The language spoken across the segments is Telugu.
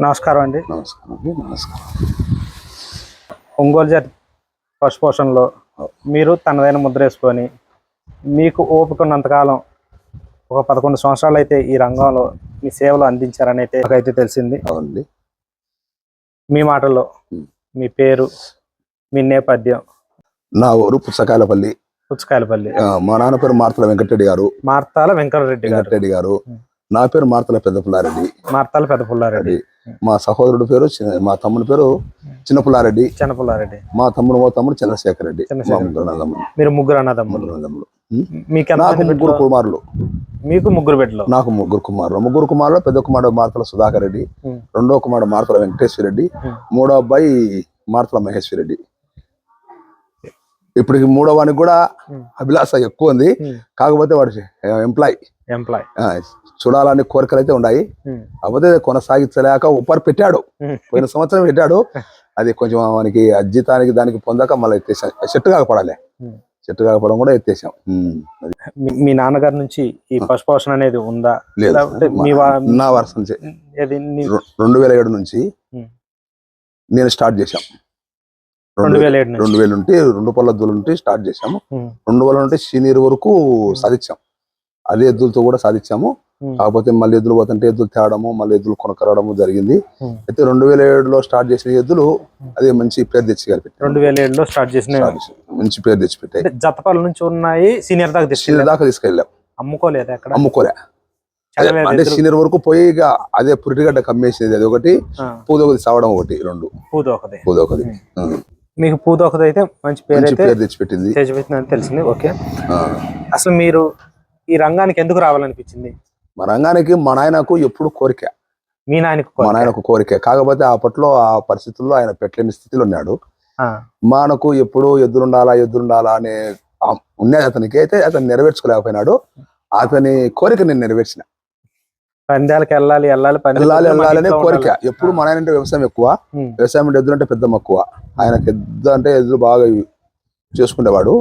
నమస్కారం అండి. నమస్కారం అండి నమస్కారం. ఒంగోలు జాతి పశుపోషణలో మీరు తనదైన ముద్ర వేసుకొని మీకు ఓపిక ఉన్నంతకాలం ఒక పదకొండు సంవత్సరాలు అయితే ఈ రంగంలో మీ సేవలు అందించారని అయితే నాకైతే తెలిసింది. అవునండి. మీ మాటల్లో మీ పేరు మీ నేపథ్యం. నా ఊరు పుచ్చకాయలపల్లి. పుచ్చకాయలపల్లి. ఆ, మా నాన్న పేరు మార్తల వెంకటరెడ్డి గారు. మార్తాల వెంకటరెడ్డి గారు. వెంకటరెడ్డి గారు. నా పేరు మార్తల పెద్ద పుల్లారెడ్డి మార్తాల పెద్ద పుల్లారెడ్డి మా సహోదరుడు పేరు మా తమ్ముడి పేరు చిన్న పుల్లారెడ్డి చిన్న పుల్లారెడ్డి మా తమ్ముడు మా తమ్ముడు చంద్రశేఖర్ రెడ్డి. మీరు ముగ్గురు అన్నదమ్ములు అన్నదమ్ములు. మీకు నాకు ముగ్గురు? కుమారులు. మీకు ముగ్గురు బిడ్డలు. నాకు ముగ్గురు కుమారులు. ముగ్గురు కుమారులు పెద్ద కుమారుడు మార్తల సుధాకర్ రెడ్డి. రెండో కుమారుడు మార్తల వెంకటేశ్వర రెడ్డి. మూడో అబ్బాయి మార్తల మహేశ్వర రెడ్డి ఇప్పటికి మూడో వానికి కూడా. అభిలాష ఎక్కువ ఉంది. కాకపోతే వాడు ఎంప్లాయ్. ఎంప్లాయ్. చూడాలని కోరికలు అయితే ఉన్నాయి కాకపోతే కొనసాగించలేక ఉపారి పెట్టాడు. పోయిన సంవత్సరం పెట్టాడు. అది కొంచెం మనకి అజ్జితానికి దానికి పొందాక మళ్ళీ ఎత్తేసాం. చెట్టు కాకపోవడాలే. చెట్టు కాకపోవడం కూడా ఎత్తేసాం. మీ- నాన్నగారి నుంచి ఈ పశుపోషణ అనేది ఉందా? నా వరుస నుంచి. రెండు వేల ఏడు నుంచి. నేను స్టార్ట్ చేశాం. రెండు వేల ఏడు రెండు వేలు నుండి రెండు పళ్ళ ఎద్దుల నుండి స్టార్ట్ చేశాము. రెండు వేల నుండి సీనియర్ వరకు సాధించాం. అదే ఎద్దులతో కూడా సాధించాము. కాకపోతే మళ్ళీ ఎద్దులు పోతుంటే ఎద్దులు తేవడము మళ్ళీ ఎద్దులు కొనకరడము జరిగింది. ఉం. అయితే రెండు వేల ఏడులో స్టార్ట్ చేసిన ఎద్దులు అదే మంచి పేరు తెచ్చి పెట్టాయి రెండు వేల ఏడులో స్టార్ట్ చేసిన. మంచి పేరు తెచ్చి పెట్టాయి జతపాల నుంచి ఉన్నాయి సీనియర్ దాకా సీనియర్ దాకా తీసుకెళ్ళాం. అమ్ముకోలేదు అక్కడ అమ్ముకోలే. అంటే. సీనియర్ వరకు పోయి ఇక అదే పురిటిగడ్డ కమ్మేసేది అది ఒకటి ఆ, పూదొకటి సావడం ఒకటి రెండు. పూదోకది. పూదొకటి ఉం. మీకు పూదోకది అయితే మంచి పేరు పేరు తెచ్చి పెట్టింది తెచ్చిపెట్టిందని తెలిసింది. ఓకే. అసలు మీరు ఈ రంగానికి ఎందుకు రావాలనిపించింది? మా రంగానికి మా నాయనకు ఎప్పుడు కోరిక. మీ నాయనకు మా నాయనకు కోరిక. కాకపోతే అప్పట్లో ఆ పరిస్థితుల్లో ఆయన పెట్టలేని స్థితిలో ఉన్నాడు. మానకు ఎప్పుడు ఎద్దులుండాలా ఎద్దులుండాలా అనే ఆ ఉన్నది అతనికి. అయితే అతను నెరవేర్చుకోలేకపోయినాడు. అతని కోరిక నేను నెరవేర్చిన. పందాలకు వెళ్ళాలి వెళ్ళాలి పందాలకు వెళ్ళాలి ఇంట్లో కోరిక. ఎప్పుడు మన ఆయన అంటే వ్యవసాయం ఎక్కువ. వ్యవసాయం అంటే ఎద్దులు అంటే పెద్ద మక్కువ ఆయనకు ఎద్దు అంటే ఎద్దులు బాగా చేసుకునేవాడు.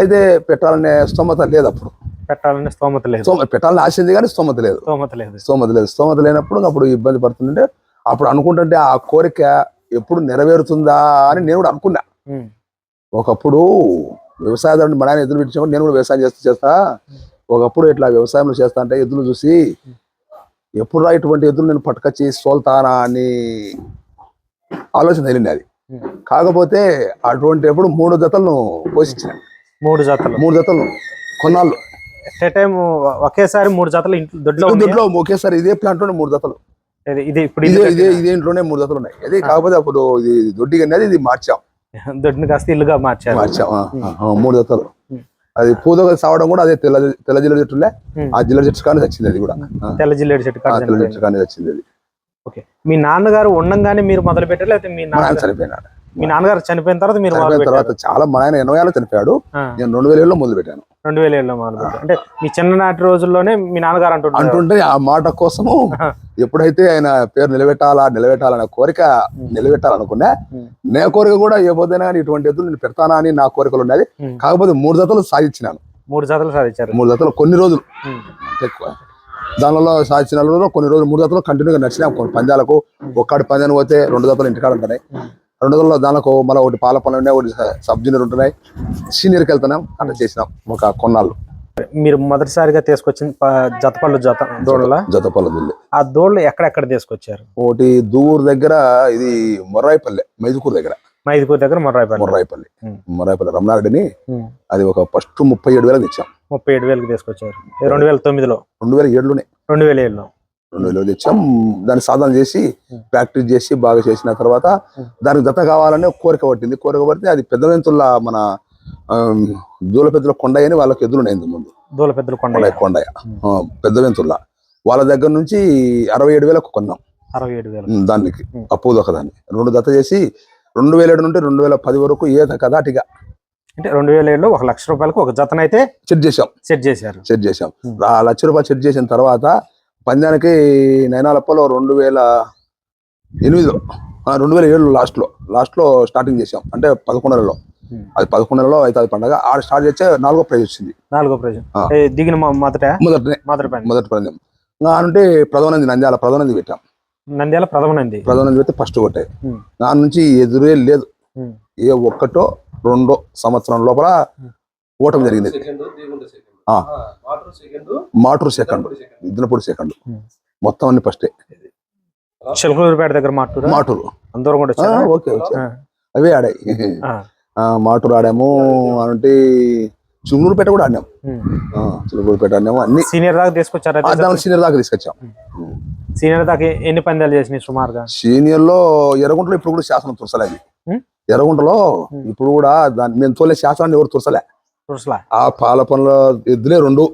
అయితే పెట్టాలనే స్తోమత లేదు అప్పుడు. పెట్టాలని స్తోమత లేదు. పెట్టాలని ఆశ ఉంది కానీ స్తోమత లేదు. స్తోమత లేదు. స్తోమత లేదు. స్తోమత లేనప్పుడు అప్పుడు ఇబ్బంది పడుతుంటే అప్పుడు అనుకుంటుంటే ఆ కోరిక ఎప్పుడు నెరవేరుతుందా అని నేను కూడా అనుకున్నా. ఒకప్పుడు వ్యవసాయదారుని మన ఆయన ఎదురు పెట్టినప్పుడు నేను కూడా వ్యవసాయం చేస్తూ చేస్తా. ఒకప్పుడు ఇట్లా వ్యవసాయంలో చేస్తా అంటే ఎద్దులు చూసి ఎప్పుడు రా ఇటువంటి ఎద్దులు నేను పట్టుకొచ్చి సోల్తానా అని ఆలోచన తెలియంది అది. కాకపోతే అటువంటి ఎప్పుడు మూడు జతలను పోషించిన. మూడు జతలు. మూడు జతలను కొన్నాళ్ళు. ఎట్ టైం ఒకేసారి మూడు జతలు ఇంట్లో దొడ్లో? దొడ్లో ఒకేసారి ఇదే ప్లాంట్లోనే మూడు జతలు. ఇది- ఇప్పుడు ఇదే ఇది ఇదే ఇంట్లోనే మూడు జతలు ఉన్నాయి. అదే కాకపోతే అప్పుడు ఇది దొడ్డిగా అనేది ఇది మార్చాం. దొడ్డిని కాస్త ఇల్లుగా మార్చాం. ఆ, మూడు జతలు. అది పూదొక సావడం కూడా అదే తెల్ల తెల్ల జిల్ల చెట్టులే. ఆ జిల్ల చెట్టు కానీ వచ్చింది అది కూడా. తెల్ల జిల్లేడు చెట్టు తెల్ల. చెట్టు కానీ వచ్చింది అది. ఓకే. మీ నాన్నగారు ఉండంగానే మీరు మొదలు పెట్టారు లేకపోతే మీ నాన్న నాన్న చనిపోయినాడు. మీ నాన్నగారు చనిపోయిన తర్వాత మీరు చనిపోయిన తర్వాత చాలా మా ఆయన ఎనభై ఏళ్ళు చనిపోయాడు. నేను రెండు వేల ఏళ్ళలో మొదలు పెట్టాను రెండు వేల ఏళ్ళలో మొదలు అంటే మీ చిన్ననాటి రోజుల్లోనే మీ నాన్నగారు అంటుంటారు. అంటుంటే ఆ మాట కోసము ఎప్పుడైతే ఆయన పేరు నిలబెట్టాలా నిలబెట్టాలనే కోరిక నిలబెట్టాలనుకున్నా. నే కోరిక కూడా ఏ కానీ ఇటువంటి ఎద్దులు నేను పెడతానా అని నా కోరికలు ఉన్నది. కాకపోతే మూడు జతలు సాధించినాను. మూడు జతలు సాధించారు. మూడు జతలు కొన్ని రోజులు. ఎక్కువ. దానిలో సాధించిన కొన్ని రోజులు మూడు జతలు కంటిన్యూగా నడిచినాం. కొన్ని పందాలకు ఒక్కడి పందానికి పోతే రెండు జతలు ఇంటికాడ ఉంటున్నాయి. రెండు జతల్లో దానిలో మళ్ళీ ఒకటి పాల పనులు ఉన్నాయి ఒకటి సబ్ జూనియర్ ఉంటున్నాయి. సీనియర్కి వెళ్తున్నాం అట్లా చేసినాం ఒక కొన్నాళ్ళు. మీరు మొదటిసారిగా తీసుకొచ్చిన ప- జతపళ్ళు జత దూడల? జత పొలదుల్లి ఆ దూడలు ఎక్కడెక్కడ తీసుకొచ్చారు? ఒకటి దూర్ దగ్గర ఇది మొర్రాయిపల్లి మైదుకూరు దగ్గర. మైదుకూరు దగ్గర మొర్రాయిపల్లి. మొర్రాయిపల్లి. మొర్రాయిపల్లి రమణారెడ్డిని. అది ఒక ఫస్ట్ ముప్పై ఏడు వేలకు తెచ్చాం. ముప్పై ఏడు వేలకు తీసుకొచ్చారు. రెండు వేల తొమ్మిదిలో. రెండు వేల ఏడులోనే. రెండు వేల ఏడులో. రెండు వేలు తెచ్చాం దాన్ని సాధన చేసి. ప్రాక్టీస్ చేసి బాగా చేసిన తర్వాత. దానికి జత కావాలని ఒక కోరిక పట్టింది. కోరిక పడితే అది పెద్ద వెంతుల మన దూల పెద్దల కొండయ్య అని వాళ్ళకి ఎదురు ఇంత ముందు. దూల పెద్దల కొండ కొండయ్య కొండయ్య. పెద్ద వెంతుల వాళ్ళ దగ్గర నుంచి అరవై ఏడు వేలకు కొన్నాం అరవై ఏడు వేలు. దానికి ఉం. అప్పు ఒకదాన్ని రెండు జత చేసి రెండు వేల ఏడు నుండి రెండు వేల పది వరకు ఏత కదాటిగా అంటే రెండు వేల ఏడులో ఒక లక్ష రూపాయలకు ఒక జతనైతే సెట్ చేసాం సెట్ చేశారు. సెట్ చేసాం. ఆ లక్ష రూపాయలు సెట్ చేసిన తర్వాత పందానికి నైనాలప్పలో రెండు వేల ఎనిమిదిలో రెండు వేల ఏడులో లాస్ట్లో లాస్ట్లో స్టార్టింగ్ చేసాం అంటే పదకొండు నెలలో ఉం. అది పదకొండు నెలలో అవుతుంది పండగ. ఆడ స్టార్ట్ చేస్తే నాలుగో ప్రైజ్ వచ్చింది. నాలుగో ప్రజెంట్ ఆ. దిగిన మొ- మొదట? మొదటి మొదటి పందెం. అంటే ప్రధానంది నంద్యాల ప్రధానంది పెట్టాం. నంద్యాల ప్రథమ నంది ప్రధాన అయితే ఫస్ట్ ఒకటే దాని నుంచి ఎదురే లేదు. ఏ ఒక్కటో రెండో సంవత్సరం లోపల ఓటమి జరిగింది. Maturu second Iddanapudi second. మొత్తం అన్ని ఫస్టే. చిలకలూరుపేట దగ్గర మాటూరు? మాటూరు. అందరూ కూడా ఓకే అవే ఆడాయి. మాటూరు ఆడాము అంటే చుంగూరుపేట కూడా ఆడినాం. ఆ, చుంగూరుపేట ఆడినాము అన్ని. సీనియర్ దాకా తీసుకొచ్చారా సీనియర్ దాకా తీసుకొచ్చాం. సీనియర్ దాకా ఎన్ని పందాలు చేసినాయి సుమారుగా? సీనియర్లో ఎర్రగుంటలో ఇప్పుడు కూడా శాసనం తులసలే అది ఉమ్? ఎర్రగుంటలో ఇప్పుడు కూడా దాన్ని మేము తోలే శాసనాన్ని ఎవరు తులసలా ఆ పాల పనుల ఎద్దులే రెండు.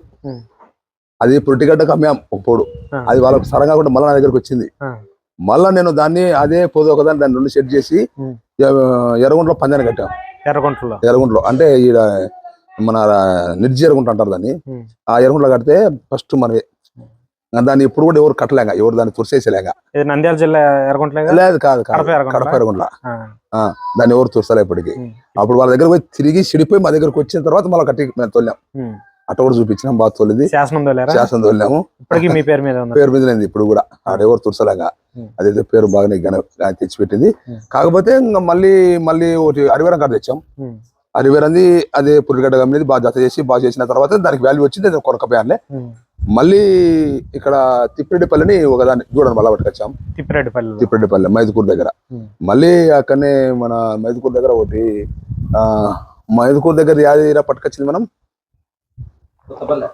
అది పొట్టిగడ్డకు అమ్మాం ఒకప్పుడు ఆ. అది వాళ్ళకి సరంగా కూడా మళ్ళీ నా దగ్గరకు వచ్చింది. మళ్ళా నేను దాన్ని అదే పొదు ఒకదాన్ని దాన్ని రెండు సెట్ చేసి ఎర్రగుంటలో పందాన్ని కట్టాం. ఎర్రగుంటలో? ఎర్రగుంటలో. అంటే ఈడ మన నిర్జీ ఎర్రగుంట అంటారు దాన్ని. ఆ ఎర్రగుంటలో కడితే ఫస్ట్ మనవి దాన్ని ఇప్పుడు కూడా ఎవరు కట్టలేక ఎవరు దాన్ని తుడిసేసేలేక ఇది నంద్యాల జిల్లా లేదు కాదు కడప ఆ, దాన్ని ఎవరు తుడసలే ఇప్పటికి. అప్పుడు వాళ్ళ దగ్గర పోయి తిరిగి చెడిపోయి మా దగ్గరకు వచ్చిన తర్వాత మళ్ళీ కట్టి మేము తోలాం. అట్ట కూడా చూపించినాం బాగా తోలింది. శాసనం శాసనం తోలాము ఇప్పటికీ మీ పేరు మీద పేరు మీద లేదు ఇప్పుడు కూడా. ఆడెవరు తుడసలేక ఉమ్. అదైతే పేరు బాగానే తెచ్చిపెట్టింది. కాకపోతే ఇంకా మళ్ళీ మళ్ళీ ఒకటి అరివేరం కాడ తెచ్చాం. ఉమ్, అరివేరంది అదే పురిగడ్డ గమ్మిది బాగా జత చేసి బాగా చేసిన తర్వాత దానికి వాల్యూ వచ్చింది ఉమ్. మళ్ళీ ఇక్కడ తిప్పిరెడ్డిపల్లిని ఒకదాన్ని చూడండి మళ్ళీ పట్టుకొచ్చాం. తిప్పిరెడ్డిపల్లి తిప్పిరెడ్డిపల్లి మైదుకూరు దగ్గర. మళ్ళీ అక్కడనే మన మైదుకూరు దగ్గర ఒకటి ఆ మైదుకూరు దగ్గర యాదగిరి పట్టుకొచ్చింది మనం?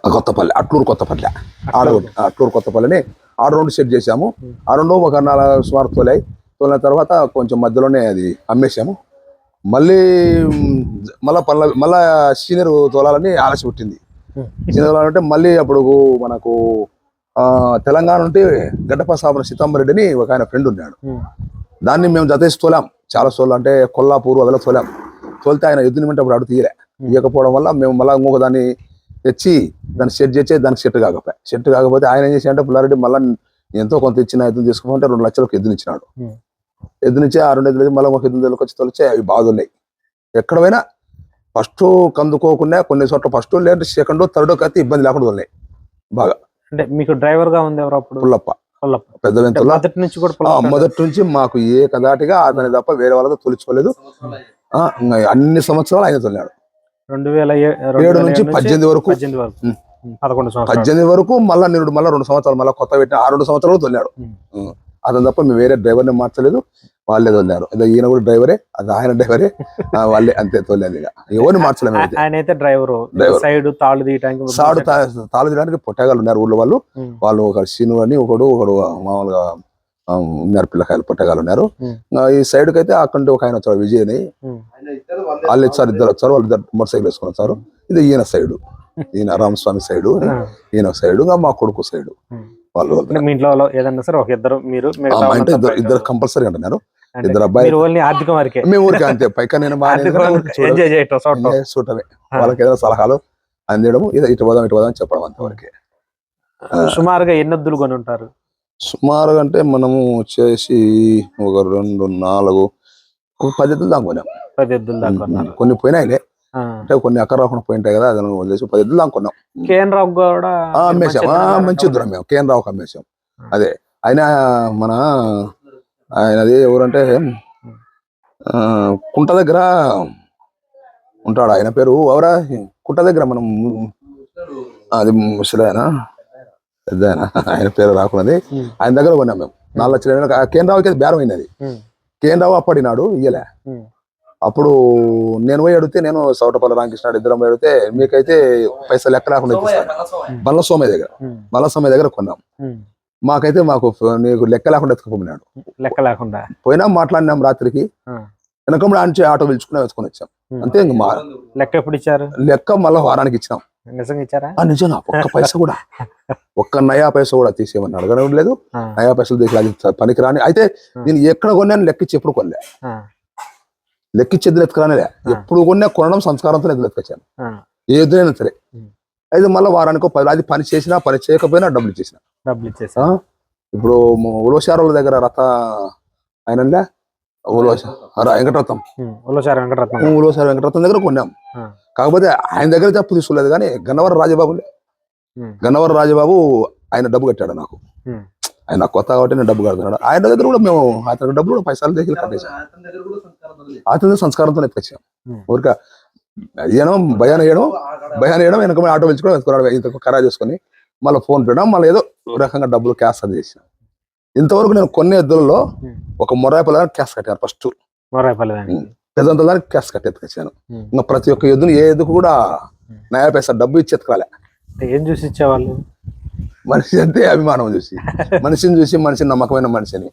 కొత్తపల్లి అట్లూరు కొత్తపల్లి. ఆడ ఒకటి అట్లూరు కొత్తపల్లిని ఆడ రెండు సెట్ చేసాము. ఆ రెండు ఒక నాలుగు సుమారు తోలాయి. తోలిన తర్వాత కొంచెం మధ్యలోనే అది అమ్మేసాము మళ్ళీ మళ్ళా పల్ల మళ్ళా సీనియర్ తోలాలని ఆలస్య పుట్టింది. సీనియర్ తోలాలంటే మళ్ళీ అప్పుడు మనకు ఆ తెలంగాణ నుండి గడ్డప సాబన సీతాంబరెడ్డిని ఒక ఆయన ఫ్రెండ్ ఉన్నాడు. ఉమ్, దాన్ని మేము జతేసి తోలాం. చాలా సోళ్ళు అంటే కొల్లాపూర్ అదలా తోలాం. తోలితే ఆయన ఎద్దుని వెంట అప్పుడు అడు తీయలే. ఇవ్వకపోవడం వల్ల మేము మళ్ళీ ఇంకొక దాన్ని తెచ్చి దాన్ని సెట్ చేసి దానికి సెట్ కాకపోయా. సెట్ కాకపోతే ఆయన ఏం చేశాడంటే పుల్లారెడ్డి మళ్ళీ ఎంతో కొంత ఇచ్చిన ఎద్దును తీసుకుంటే రెండు లక్షలకు ఎద్దుని ఉమ్. ఎద్దునిచ్చి ఆ రెండు ఎద్దులు మళ్ళీ ఒక ఎద్దులు వచ్చి తొలిచి అవి బాగున్నాయి ఎక్కడ పోయినా ఫస్ట్ కందుకోకుండా కొన్ని చోట్ల ఫస్ట్ లేదంటే సెకండ్ థర్డ్ అయితే ఇబ్బంది లేకుండా ఉన్నాయి. బాగా. అంటే మీకు డ్రైవర్గా ఉంది ఎవరు అప్పుడు? పుల్లప్ప. పుల్లప్ప. పెద్ద వెంతుల. మొదటి నుంచి కూడా మొదటి నుంచి మాకు ఏ కదాటిగా అతని తప్ప వేరే వాళ్ళతో తొలుచుకోలేదు. అన్ని సంవత్సరాలు ఆయన తొలినాడు. రెండు వేల ఏడు నుంచి పద్దెనిమిది వరకు. పద్దెనిమిది వరకు. మళ్ళా నేను మళ్ళీ రెండు సంవత్సరాలు మళ్ళీ కొత్త పెట్టిన ఆ రెండు సంవత్సరాలు తొలినాడు. అతను తప్ప మేము వేరే డ్రైవర్ని మార్చలేదు వాళ్ళే తొలినారు. ఇదో ఈయన కూడా డ్రైవరే అది ఆయన డ్రైవరే వాళ్ళే అంతే తోలేదు ఇక. ఎవరిని మార్చలేము ఆయన అయితే డ్రైవర్. సైడ్ తాళ్ళు తీయడానికి సాడు తాళు తీయడానికి పొట్టగాళ్ళు ఉన్నారు ఊళ్ళో వాళ్ళు. వాళ్ళు ఒక సీను అని ఒకడు ఒకడు మామూలుగా ఉన్నారు పిల్లకాయలు పొట్టగాళ్ళు ఉన్నారు. ఈ సైడ్కి అయితే అక్కడ ఒక ఆయన వచ్చాడు విజయ్ అని వాళ్ళు ఇచ్చారు ఇద్దరు వచ్చారు వాళ్ళు ఇద్దరు మోటార్ సైకిల్ వేసుకొని వచ్చారు ఇది ఈయన సైడ్. ఈయన రామస్వామి సైడ్ ఈయన సైడ్ మా కొడుకు సైడ్. వాళ్ళు అంటే మీ ఇంట్లో ఏదన్నా సరే ఒక ఇద్దరు మీరు ఇంట్లో ఇద్దరు కంపల్సరీ అంటున్నారు అంటే ఇద్దరు అబ్బాయి ఆర్థికం వరకే. మేము ఊరికే అంతే. పైక నేను చూడటమే. వాళ్ళకి ఏదైనా సలహాలు అందించడం ఇది ఇటు పోదాం ఇటు పోదాం చెప్పడం అంతవరకే సుమారుగా ఎన్ని ఎద్దులు కొని ఉంటారు? సుమారుగా అంటే మనము వచ్చేసి ఒక రెండు నాలుగు పది ఎద్దులు దాకా కొన్నాం. పది ఎద్దులు దాకా కొన్ని పోయినాయిలే. అంటే కొన్ని అక్కడ రాకుండా పోయింటాయి కదా అది వదిలేసి పది ఎద్దులు దాకా కొన్నాం కేఎన్ రావు కూడా ఆ, మంచి మంచి ఇద్దరం మేము. కేఎన్ రావుకి అమ్మేశాం. అదే. ఆయన మన ఆయనది ఎవరంటే ఆ, కుంట దగ్గర ఉంటాడు ఆయన పేరు. ఎవరా? కుంట దగ్గర మనం అది ముసలాయన? పెద్ద ఆయన పేరు రాకున్నది. ఆయన దగ్గర కొన్నాం మేము. నాలుగు లక్షల కేంద్ర రావుకి అది బేరం అయినది. ఉమ్, కేంద్ర రావు అప్పడినాడు ఇయ్యలే. అప్పుడు నేను పోయి అడిగితే నేను సౌటపల్లి రామకృష్ణ ఇద్దరం పోయి అడిగితే మీకైతే పైసలు లెక్క లేకుండా ఇప్పిస్తాను. బల్ల సోమయ్య. దగ్గర. బల్ల సోమయ్య దగ్గర కొన్నాం. మాకైతే మాకు నీకు లెక్క లేకుండా ఎత్తుకుపోయినాడు. లెక్క లేకుండా. పోయినా మాట్లాడినాం రాత్రికి. వెనకప్పుడు ఆంచి ఆటో పిలుచుకుని వెతుకొని వచ్చాం. అంతే ఇంక మా లెక్క ఎప్పుడు ఇచ్చారు? లెక్క మళ్ళీ వారానికి ఇచ్చినాం. నిజంగా ఇచ్చారా? ఆ నిజంగా ఒక్క పైసా కూడా. ఒక్క నయా పైసా కూడా తీసేయమని అడగడం లేదు. ఆ, నయా పైసలు తీసి అది పనికిరాని. అయితే నేను ఎక్కడ కొన్నాను లెక్కిచ్చి ఎప్పుడు కొనలే. ఎద్దులు ఎత్తుకురానిలే ఎప్పుడు కొన్నా కొనడం సంస్కారంతో ఎద్దులు ఎత్తుకొచ్చాను ఆ, ఏ ఎద్దులైనా సరే. అయితే మళ్ళీ వారానికి పది అది పని చేసినా పని చేయకపోయినా డబ్బులు ఇచ్చేసిన. డబ్బులు ఇచ్చేసా? ఇప్పుడు ఉలవశారుల దగ్గర రథ ఆయనలే ఉలవశ వెంకటరత్నం. ఉల్లచారి వెంకటరత్నం. ఉలవశారు వెంకటరత్నం దగ్గర కొన్నాం. కాకపోతే ఆయన దగ్గర తప్పు తీసుకోలేదు కానీ గన్నవరం రాజబాబు ఉమ్, గన్నవరం రాజబాబు ఆయన డబ్బు కట్టాడు నాకు. ఆయన కొత్త కాబట్టి నేను డబ్బు కడుతున్నాడు. ఆయన దగ్గర కూడా మేము అతని డబ్బులు కూడా పైసలు దగ్గర కట్టేసాం అతని సంస్కారంతో ఎత్తుకొచ్చాం Hmm. ఊరిక ఏనో భయాన వేయడం భయాన వేయడం వెనక ఆటో పిలుచుకోవడం ఎత్తుకురావడం ఇంత ఖరా చేసుకొని మళ్ళీ ఫోన్ పెట్టడం మళ్ళీ ఏదో రకంగా డబ్బులు క్యాష్ అది చేసాం ఇంతవరకు నేను కొన్ని ఎద్దులలో. ఒక మొరాయి పల్ల క్యాష్ కట్టాను ఫస్ట్. మొరాయిపల్లి దానికి? దానికి క్యాష్ కట్టి ఎత్తుకొచ్చాను. ఇంకా ప్రతి ఒక్క ఎద్దును ఏ ఎద్దుకు కూడా నయా పైసా డబ్బు ఇచ్చి ఎత్తుకోలే అంటే ఏం చూసి ఇచ్చేవాళ్ళు? మనిషి అంటే అభిమానం చూసి. మనిషిని చూసి మనిషి నమ్మకమైన మనిషిని.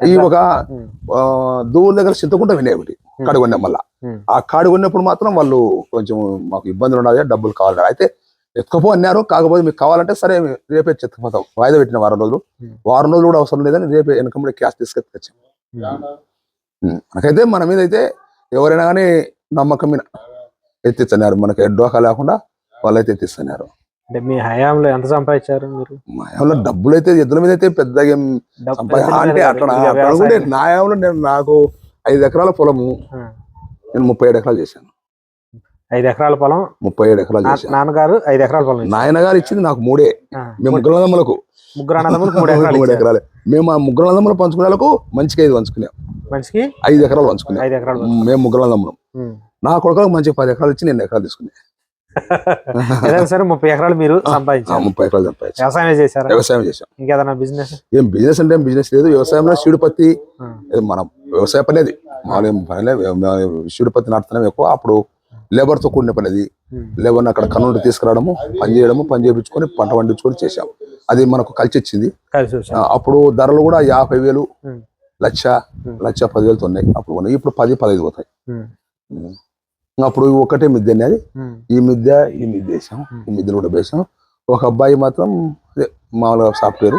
ఈ ఒక దూరం దగ్గర చింతకుంట వినే ఒకటి కాడు కొన్నాం మళ్ళా ఆ కాడు కొన్నప్పుడు మాత్రం వాళ్ళు కొంచెం మాకు ఇబ్బందులు ఉన్నాయి డబ్బులు కావాలి అయితే ఎత్తుకపో అన్నారు కాకపోతే మీకు కావాలంటే సరే రేపే ఎత్తుకుపోతాం వాయిదా పెట్టిన వారం రోజులు. వారం రోజులు కూడా అవసరం లేదని రేపే వెనకముడే క్యాష్ తీసుకెత్తుకొచ్చాం. మనకైతే మన మీద అయితే ఎవరైనా కానీ నమ్మకం మీద ఎత్తిస్తున్నారు. మనకి డోకా లేకుండా వాళ్ళైతే ఎత్తిస్తున్నారు. అంటే మీ హయాంలో ఎంత సంపాదించారు మీరు? మా ఏమన్నా డబ్బులు అయితే ఎద్దుల మీద అయితే పెద్దగా ఏం అంటే. అట్లా అట్లా. అనుకుంటే నా ఏమన్నా నేను నాకు ఐదు ఎకరాల పొలము ఆ, నేను ముప్పై ఏడు ఎకరాలు చేశాను. ఐదు ఎకరాల పొలం? ముప్పై ఏడు ఎకరాలు నా- చేశాను. నాన్నగారు ఐదు ఎకరాల పొలం ఇచ్చారు. నాయన గారు ఇచ్చింది నాకు మూడే. ఆ, మేము ముగ్గురు అన్నదమ్ములకు. ముగ్గురు అన్నదమ్ములకు మూడు ఎకరాలు మూడు ఇచ్చారు. ఎకరాలు మేము ఆ ముగ్గురు అన్నదమ్ములు పంచుకునేలకు మంచిగా ఐదు పంచుకున్నాం మనిషికి ఐదు ఎకరాలు పంచుకున్నాం ఐదు ఎకరాల. మేము ముగ్గురు అన్నదమ్ములు. ఉమ్. నా కొడుకు మంచిగా పది ఎకరాలు ఇచ్చి నేను ఎకరాలు తీసుకున్నాను. సరే ముప్పై ఎకరాలు మీరు సంపాదించారు. ముప్పై ఎకరాలు సంపాదించాం వ్యవసాయం చేశారా? వ్యవసాయం చేశాం. ఇంకేదైనా బిజినెస్ ఏం బిజినెస్ అంటే బిజినెస్ లేదు. వ్యవసాయంలో సీడుపత్తి ఇది మనం వ్యవసాయ పని అది. మామూలు ఏం పని లేదు. మేము సీడుపత్తి నాటుతున్నాం ఎక్కువ. అప్పుడు లేబర్తో కూడిన పని అది. లేబర్ని అక్కడ కన్నుండి తీసుకురావడము పని చేయడము పని చేయించుకొని పంట పండించుకొని చేసాం అది మనకు కలిసి వచ్చింది. అప్పుడు ధరలు కూడా యాభై వేలు. లక్ష. లక్ష పదివేలతో ఉన్నాయి. అప్పుడు ఇప్పుడు పది పదహైదు పోతాయి. అప్పుడు ఒకటే మిద్దె అనేది. ఈ మిద్దె ఈ మిద్దె వేసాం. ఈ మిద్దెలు కూడా వేసాం. ఒక అబ్బాయి మాత్రం అదే మామూలుగా సాఫ్ట్వేర్.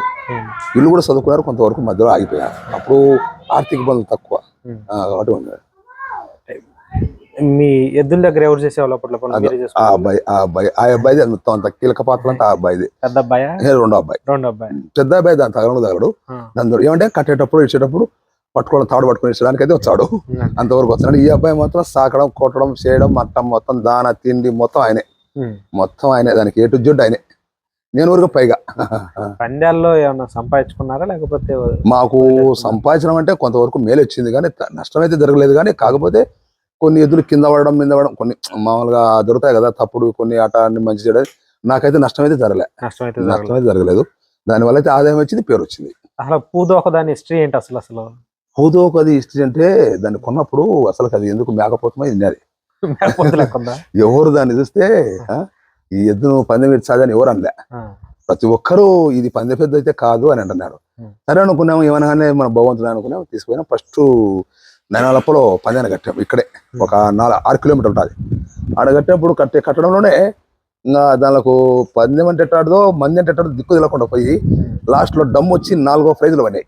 వీళ్ళు కూడా చదువుకున్నారు కొంతవరకు మధ్యలో ఆగిపోయారు. అప్పుడు ఆర్థిక ఇబ్బందులు తక్కువ. కాబట్టి ఉంది. మీ ఎద్దుల దగ్గర ఎవరు చేసేవాళ్ళు అప్పట్లో ఆ అబ్బాయి ఆ అబ్బాయి ఆ అబ్బాయిది మొత్తం అంత కీలక పాత్ర అంతా ఆ అబ్బాయిది. పెద్ద అబ్బాయా? రెండో అబ్బాయి. రెండో అబ్బాయి. పెద్ద అబ్బాయి దాని తగలడు తగలడు. ఆ. దాని ఏమంటే కట్టేటప్పుడు ఇచ్చేటప్పుడు పట్టుకోవడం తాడు పట్టుకొని ఇచ్చడానికి అయితే వచ్చాడు. అంతవరకు వస్తున్నాడు. ఈ అబ్బాయి మాత్రం సాకడం కొట్టడం చేయడం మొత్తం మొత్తం దాన తిండి మొత్తం ఆయనే. మొత్తం ఆయనే. దానికి ఎటు జుడ్డు ఆయనే. నేను ఊరికి పైగా. పందాల్లో ఏమన్నా సంపాదించుకున్నారా? లేకపోతే మాకు సంపాదించడం అంటే కొంతవరకు మేలు వచ్చింది కానీ నష్టం అయితే జరగలేదు కానీ కాకపోతే కొన్ని ఎద్దులు కింద పడడం మీద పడడం కొన్ని మామూలుగా దొరుకుతాయి కదా తప్పుడు కొన్ని ఆట అన్ని మంచి చేయడం నాకైతే నష్టం అయితే జరగలే. నష్టం అయితే నష్టం జరగలేదు. అయితే జరగలేదు దానివల్ల అయితే ఆదాయం వచ్చింది పేరు వచ్చింది. అసలు పూదోక దాని హిస్టరీ ఏంటి అసలు అసలు? హోదోకు అది ఇష్టి అంటే దాన్ని కొన్నప్పుడు అసలు అది ఎందుకు మేకపోతమో ఉందా? ఎవరు దాన్ని చూస్తే ఈ ఎద్దును పందెం ఇచ్చాదని ఎవరు అనలే. ప్రతి ఒక్కరూ ఇది పందె పెద్ద అయితే కాదు అని అంటున్నారు. సరే అనుకున్నాము ఏమనగానే మన భగవంతుడు అనుకున్నాం తీసుకుపోయినా. ఫస్ట్ నైనాలప్పలో పందెన కట్టాము ఇక్కడే. ఒక నాలుగు ఆరు కిలోమీటర్ ఉంటుంది ఆడ కట్టినప్పుడు కట్టే కట్టడంలోనే ఇంకా దానికి పందెం అంటే ఎట్టాడదో మంది అంటే ఎట్టాడో దిక్కు తెలకుండా పోయి లాస్ట్లో డమ్ వచ్చి నాలుగో ప్రైజులు పడినాయి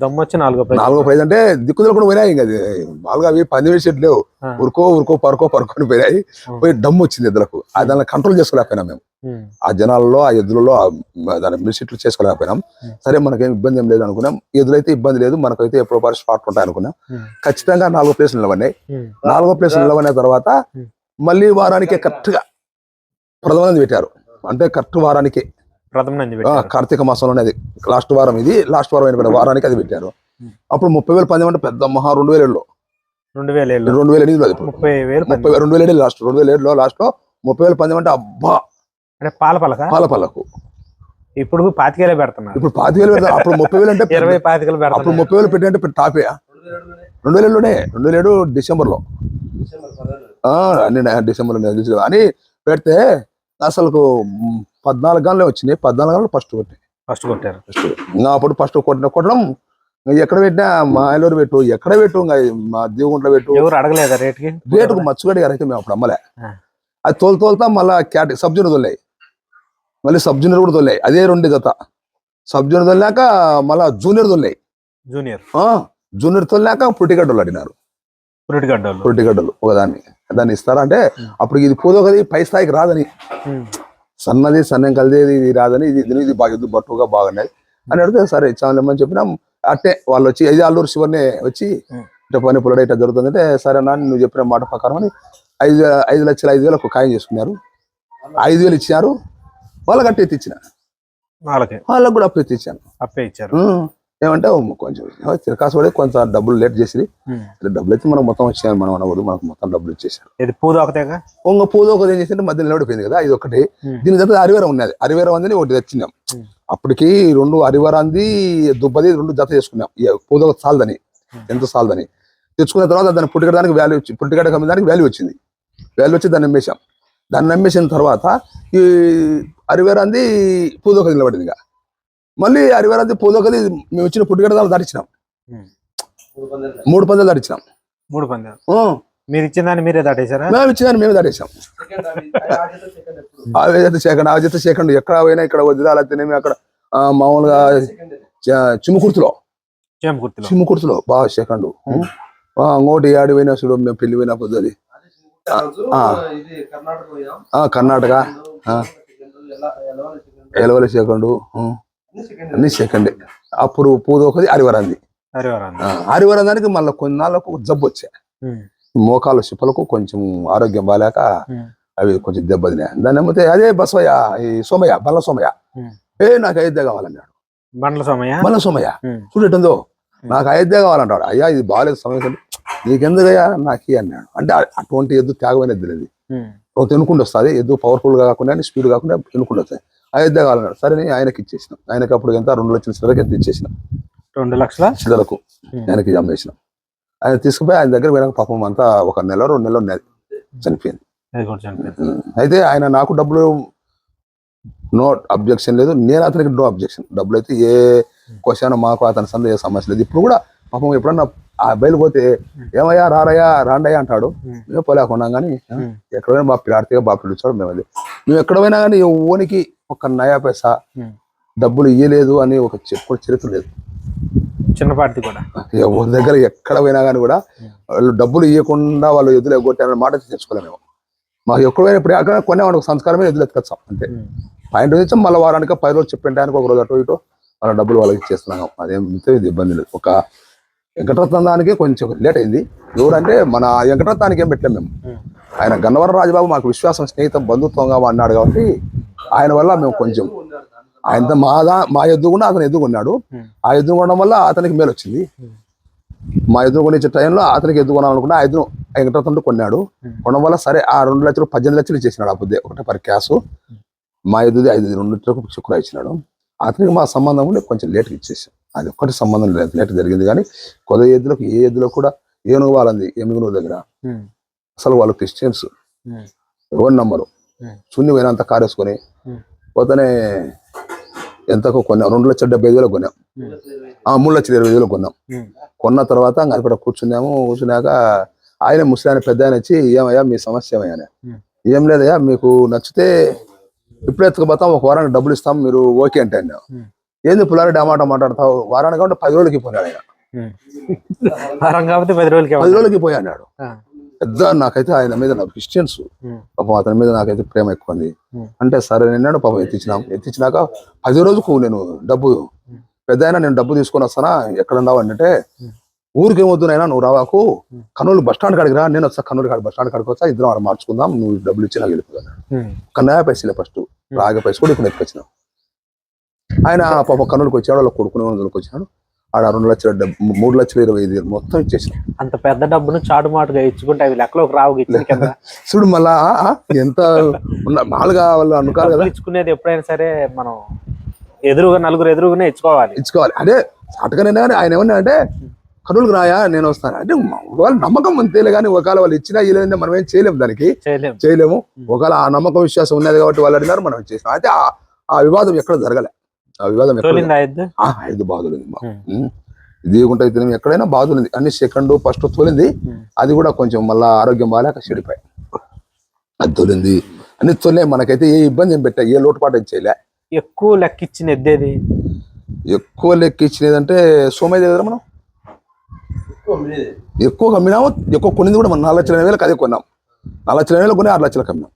దమ్ము వచ్చి నాలుగో ప్రైజ్ నాలుగో ప్రైజ్ అంటే దిక్కు తెలకుండా పోయినాయి ఇంకా అది మామూలుగా అవి పందెం వేసేటి లేవు. ఉరుకో ఉరుకో పరుకో పరుకొని పోయినాయి. పోయి డమ్ వచ్చింది ఎద్దులకు ఆ దాన్ని కంట్రోల్ చేసుకోలేకపోయినాం మేము. ఆ జనాల్లో ఆ ఎద్దులలో దాని మిస్సిట్లు చేసుకోలేకపోయినాం. సరే మనకేం ఇబ్బంది ఏం లేదు అనుకున్నాం ఎదురైతే ఇబ్బంది లేదు మనకైతే ఎప్పుడో పాటు స్పాట్ ఉంటాయి అనుకున్నాం. ఖచ్చితంగా నాలుగో ప్లేస్ నిలబడినాయి. నాలుగో ప్లేస్ నిలబడిన తర్వాత. మళ్ళీ వారానికి కరెక్ట్గా ప్రథమ పెట్టారు అంటే కరెక్ట్ వారానికి కార్తీక మాసంలోనే అది. లాస్ట్ వారం ఇది. లాస్ట్ వారం అయిపోయిన వారానికి అది పెట్టారు. అప్పుడు ముప్పై వేలు పందెం అంటే పెద్ద మహా రెండు వేల ఏడులో రెండు వేల ఏళ్ళు. రెండు వేల ఎనిమిదిలో అది. ముప్పై వేలు ముప్పై రెండు వేల ఏడు లాస్ట్. రెండు వేల ఏడులో లాస్ట్లో ముప్పై వేలు పందెం అంటే అబ్బా! అంటే పాల పలక? పాల పళ్ళకు ఇప్పుడు పాతికేలే పెడుతున్నారు. ఇప్పుడు పాతి వేలు పెడతారు. అప్పుడు ముప్పై వేలు అంటే ఇరవై పాతికలు అప్పుడు పెడుతున్నారు ముప్పై వేలు పెట్టంటే పెద్ద టాపే. రెండు వేల ఏడులోనే రెండు వేల ఏడు డిసెంబర్లో అన్ని డిసెంబర్లో అని పెడితే అసలు పద్నాలుగు గంటలే వచ్చినాయి. పద్నాలుగు గంటలు ఫస్ట్ కొట్టి ఫస్ట్ కొట్టారు. ఫస్ట్ ఇంకా అప్పుడు ఫస్ట్ కొట్టిన కొట్టడం ఎక్కడ పెట్టినా మా ఆయనలో పెట్టు ఎక్కడ పెట్టు ఇంకా మా దీవుగుంట్లో పెట్టు. ఎవరు అడగలేదా రేటుకి? రేటుకు మచ్చుగడి గారు అయితే మేము అప్పుడు అమ్మలే. అది తోలు తోలుతా మళ్ళా క్యాట్ సబ్ జూనియర్ తొల్లాయి మళ్ళీ సబ్ జూనియర్ కూడా తొల్లాయి అదే రెండు జత. సబ్ జూనియర్ తొల్లాక మళ్ళా జూనియర్ తొల్లాయి జూనియర్. జూనియర్ తొల్లాక పుట్టిగడ్డలు అడిగినారు పురిటి గడ్డోళ్ళు పుట్టిగడ్డలు ఒకదాన్ని. దాన్ని ఇస్తారా అంటే. అప్పుడు ఇది పోదోగది పై స్థాయికి రాదని. సన్నది సన్నం కలిదేది ఇది రాదని ఇది ఇది- బాగా ఇది బట్టుగా బాగున్నది అని అడిగితే సరే ఇచ్చామని చెప్పినాం అట్టే వాళ్ళు వచ్చి ఐదు అల్లూరు శివన్నే వచ్చి. ఇట్లా పని పుల్లడ ఇట్లా జరుగుతుందంటే సరే అన్న నువ్వు చెప్పిన మాట ప్రకారం అని ఐదు ఐదు లక్షల ఐదు వేలకు ఖాయం చేసుకున్నారు. ఐదు వేలు ఇచ్చినారు. వాళ్ళ కట్టి ఎత్తి ఇచ్చిన వాళ్ళకి. వాళ్ళకు కూడా అప్పు ఇచ్చాను అప్పే ఇచ్చారు. ఏమంటే కొంచెం తిరకాసు పడి కొంత డబ్బులు లేట్ చేసి. డబ్బులు అయితే మనం మొత్తం వచ్చాను మనం అనకూడదు మనకు మొత్తం డబ్బులు ఇచ్చేసారు ఇది పూద ఇంకో పూదో ఒకటి ఏం చేసింటే మధ్యలో నిలబడిపోయింది కదా ఇది ఒకటి. దీని తర్వాత అరివేరం ఉన్నది. అరివేరం అందని ఒకటి తెచ్చినాం. అప్పటికి రెండు అరివరాంది దుబ్బది రెండు జత చేసుకున్నాం. పూదో సాలదని. ఎంత సాలదని? తెచ్చుకున్న తర్వాత దాన్ని పుట్టికడానికి వాల్యూ వచ్చి పుట్టిగడ్డ కమ్మడానికి వాల్యూ వచ్చింది. వాల్యూ వచ్చి దాన్ని నమ్మేశాం. దాన్ని నమ్మేసిన తర్వాత ఈ అరివేరాంది పూదోక నిలబడింది ఇక. మళ్ళీ అరివేరాంది పూదోకది మేము దాన్ని దాటిచ్చినాం ఉమ్. మూడు పందాలు దాటిచ్చినాం మూడు పందాలు మీరు ఇచ్చిన దాన్ని మీరే దాటేశారా? మేము ఇచ్చిన మేమే దాటేసాం ఆ విధంగా సెకండ్ ఆ విధంగా సెకండ్ ఎక్కడ పోయినా ఇక్కడ వదిలాలి తినేమి అక్కడ మామూలుగా చిమ్ముకుర్తిలో. చేమకుర్తిలో చిమ్ముకుర్తిలో. బాగా సెకండ్ ఇంకోటి ఆడి పోయినా చూడు మేము పెళ్ళి పోయినా పొద్దు ఆ. ఇది కర్ణాటక పోయాం ఆ కర్ణాటక. ఆ, ఎలవల సెకండ్. అన్ని సెకండ్ అప్పుడు పూదోకది అరివరంది. హరివరం ఆ, అరివరం దానికి మళ్ళీ కొన్నాళ్ళకు జబ్బు వచ్చాయి మోకాళ్ళ చిప్పలకు కొంచెం ఆరోగ్యం బాగాలేక అవి కొంచెం దెబ్బతినాయి దాన్ని నమ్మితే అదే బసవయ్య ఈ సోమయ్య బల్ల సోమయ్య. ఏ నాకు అయోధ్య కావాలన్నాడు. బండ్ల సోమయ్య? బల్ల సోమయ్య. చూడటందో? నాకు అయోధ్య కావాలంటాడు. అయ్యా ఇది బాగాలేదు సమయం నీకెందుకయ్యా? నాకు ఇయ్యి" అన్నాడు. అంటే అటువంటి ఎద్దు త్యాగమైన ఎద్దు. ఒక తినుకుంటూ వస్తుంది. ఎద్దు పవర్ఫుల్గా కాకుండా స్పీడ్ కాకుండా తినుకుంటూ వస్తాయి. అయోధ్య కావాలన్నాడు సరే నేను ఆయనకి ఇచ్చేసిన. ఆయనకి అప్పుడు ఎంత? రెండు లక్షల సిల్లరకి ఎంత ఇచ్చేసిన? రెండు లక్షల? సిల్లరకు ఉమ్. ఆయనకి అమ్మేసిన ఆయన తీసుకుపోయి ఆయన దగ్గర పోయినాక పాపం అంతా ఒక నెల రెండు నెలలు చనిపోయింది. అయితే ఆయన నాకు డబ్బులు నో అబ్జెక్షన్ లేదు. నేను అతనికి నో అబ్జెక్షన్. డబ్బులు అయితే ఏ క్వశ్చన్ మాకు అతని సంద ఏ సమస్య లేదు. ఇప్పుడు కూడా పాపం ఎప్పుడన్నా ఆ బయలు పోతే ఏమయ్యా రారయ్యా రాండయ్యా అంటాడు. మేము పోలేకున్నాం కానీ ఉమ్. ఎక్కడ పోయినా బాగా పిలాడితే బాగా పిలుచాడు మేము అది మేము ఎక్కడ పోయినా కానీ ఓనికి ఒక నయా పైసా. డబ్బులు ఇయ్యలేదు అని ఒక చెప్పుడు చరిత్ర లేదు. చిన్నపాటిది కూడా. ఎవరి దగ్గర ఎక్కడ పోయినా కానీ కూడా వాళ్ళు డబ్బులు ఇవ్వకుండా వాళ్ళు ఎదురు ఎగ్గొట్టారని మాట తెచ్చుకోలేము మేము. మాకు ఎక్కడ ఇప్పుడు అక్కడ కొనే వాళ్ళకి సంస్కారమే ఎదురు ఎత్తుకొచ్చాం? అంతే. పాయింట్ నుంచి మళ్ళీ వారానికి పది రోజులు చెప్పడానికి ఒక రోజు అటు ఇటు వాళ్ళ డబ్బులు వాళ్ళకి ఇచ్చేస్తున్నాం అదేం ఇబ్బంది లేదు. ఒక వెంకటరత్నం దానికి కొంచెం లేట్ అయింది. ఎవరంటే మన వెంకటరత్నానికి ఏం పెట్టలేము మేము. ఆయన గన్నవరం రాజబాబు మాకు విశ్వాసం స్నేహితం బంధుత్వంగా అన్నాడు కాబట్టి ఆయన వల్ల మేము కొంచెం ఆయన మా దా మా ఎద్దు కూడా అతను ఎద్దుకున్నాడు. ఉమ్. ఆ ఎద్దు కొనడం వల్ల అతనికి మేలు వచ్చింది. మా ఎద్దు కొనిచ్చే టైంలో అతనికి ఎద్దు కొనాలనుకున్నా ఆ ఎద్దును వెంకటరత్నంతో కొన్నాడు. కొనడం వల్ల సరే ఆ రెండు లక్షలు పద్దెనిమిది లక్షలు ఇచ్చేసినాడు ఆ బుద్ధి ఒకటే పర్ క్యాష్ మా ఎద్దుది ఐదు రెండు లక్షలకు శుక్ర ఇచ్చినాడు. అతనికి మా సంబంధం కొంచెం లేట్గా ఇచ్చేసాం. అది ఒక్కటి సంబంధం లేదు. లేట్ జరిగింది. కానీ కొద్ది ఎద్దులకు ఏ ఎద్దులో కూడా ఏనుగు వాళ్ళంది ఎనుగును దగ్గర. అసలు వాళ్ళు క్రిస్టియన్స్. ఎవరి నంబరు. శూన్య పోయినంత కారేసుకొని ఉమ్. పోతేనే ఎంతకు కొన్నాం. రెండు లక్షల డెబ్బై ఐదు వేలకు కొన్నాం. మూడు లక్షల ఇరవై వేలకు కొన్నాం. కొన్న తర్వాత అక్కడ కూర్చున్నాము. కూర్చున్నాక ఆయన ముసలి ఆయన పెద్ద ఆయన వచ్చి ఏమయ్యా మీ సమస్య ఏమయ్యా. ఏం లేదయ్యా మీకు నచ్చితే ఇప్పుడే ఎత్తుకుపోతాం. ఒక వారానికి డబ్బులు ఇస్తాం. మీరు ఓకే అంటే. ఏంది పుల్లారెడ్డి ఆ మాట మాట్లాడతావు? వారానికి కాబట్టి పది రోజులకి పోయాడు ఆయన. వారం కాబట్టి పది రోజులకి పది రోజులకి పోయి అన్నాడు. పెద్ద నాకైతే ఆయన మీద నాకు క్రిస్టియన్స్. పాపం అతని మీద నాకైతే ప్రేమ ఎక్కువ ఉంది. అంటే సరే నిన్నాడు పాపం ఎత్తించినాం ఎత్తించినాక పది రోజుకు నేను డబ్బు పెద్ద అయినా నేను డబ్బు తీసుకొని వస్తానా? ఎక్కడ ఉన్నావు అంటే. ఊరికి ఏమొద్దు నైనా నువ్వు రావాకు. కర్నూలు బస్ స్టాండ్ కాడికి రా నేను వస్తా కర్నూలు కాడి బస్ స్టాండ్ కాడికి వస్తా ఇద్దరం మార్చుకుందాం నువ్వు డబ్బులు ఇచ్చి నాకు వెళ్ళిపోతాను పైసలే ఫస్ట్ రాగ పైసలు కూడా ఇక్కడ ఎత్తుకొచ్చినాం. ఆయన పాప కర్నూలుకి వచ్చాడు వాళ్ళ కొడుకునే రోజులకు వచ్చినాడు ఆడ రెండు లక్షల డెబ్బ మూడు లక్షల ఇరవై ఐదు మొత్తం ఇచ్చేసినాం. అంత పెద్ద డబ్బును చాటుమాటుగా ఇచ్చుకుంటే అవి లెక్కలోకి రావు చూడు మళ్ళా ఎంత ఉన్న మామూలుగా వాళ్ళు అనుకోవాలి కదా. ఇచ్చుకునేది ఎప్పుడైనా సరే మనం ఎదురుగా నలుగురు ఎదురుగానే ఇచ్చుకోవాలి. ఇచ్చుకోవాలి. అదే అటకనైనా కానీ ఆయన ఏమన్నా అంటే కర్నూలుకి రాయా నేను వస్తాను. అంటే వాళ్ళ నమ్మకం అంతేలే కానీ ఒకవేళ వాళ్ళు ఇచ్చినా ఇవ్వలేదంటే మనం ఏం చేయలేము దానికి. చేయలేం. చేయలేము. ఒకవేళ ఆ నమ్మకం విశ్వాసం ఉన్నది కాబట్టి వాళ్ళు అడిగినారు మనం చేసినాం. అయితే ఆ ఆ వివాదం ఎక్కడ జరగలే. ఆ వివాదం ఐదు బాధలు. ఇది ఇదిగుంటే అయితే ఎక్కడైనా బాధలు ఉంది అన్ని సెకండ్ ఫస్ట్ తోలింది. అది కూడా కొంచెం మళ్ళా ఆరోగ్యం బాగాలేక చెడిపోయి అది తోలింది. అన్ని తోలే మనకైతే ఏ ఇబ్బంది ఏం పెట్టా ఏ లోటుపాటు ఏం చేయలే. ఎక్కువ లెక్క ఇచ్చిన ఎద్దేది ఎక్కువ లెక్క ఇచ్చినదంటే సోమయ్య దగ్గర మనం? ఎక్కువ మీదే. ఎక్కువ కొనింది కూడా మనం. నాలుగు లక్షల వేలకు అదే కొన్నాం. నాలుగు లక్షల వేలు కొని ఆరు లక్షలకు అమ్మినాం.